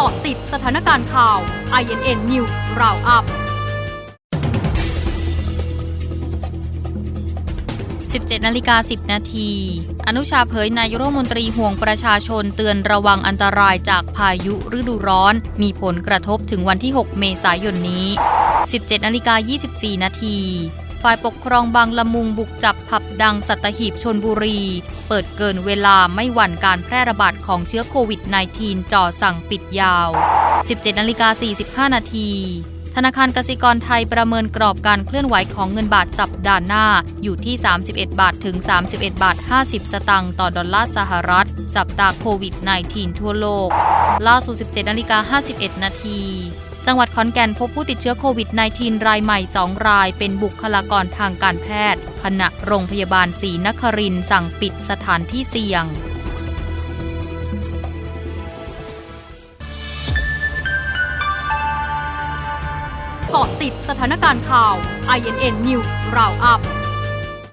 กาะติดสถานการณ์ข่าว INN News Roundup 17นาฬิกา10 นาที อนุชาเผยนายรัฐมนตรีห่วงประชาชนเตือนระวังอันตรายจากพายุฤดูร้อน มีผลกระทบถึงวันที่ 6 เมษายนนี้ 17นาฬิกา24 นาที ฝ่ายปกครองบางละมุงบุกจับผับดังสัตหีบชนบุรี เปิดเกินเวลาไม่หวั่นการแพร่ระบาดของเชื้อโควิด -19 จ่อสั่งปิดยาว 17นาฬิกา45 นาทีธนาคารกสิกรไทยประเมินกรอบการเคลื่อนไหวของเงินบาทสัปดาห์หน้า อยู่ที่ 31 บาทถึง 31 บาท 50 สตางค์ต่อดอลลาร์สหรัฐ จับตาโควิด -19 ทั่วโลก ล่าสุด 17นาฬิกา51 นาที จังหวัดขอนแก่นพบผู้ติดเชื้อโควิด -19 รายใหม่ 2 ราย เป็นบุคลากรทางการแพทย์ ขณะโรงพยาบาลศรีนครินสั่งปิดสถานที่เสี่ยงเกาะติดสถานการณ์ข่าว INN News Roundup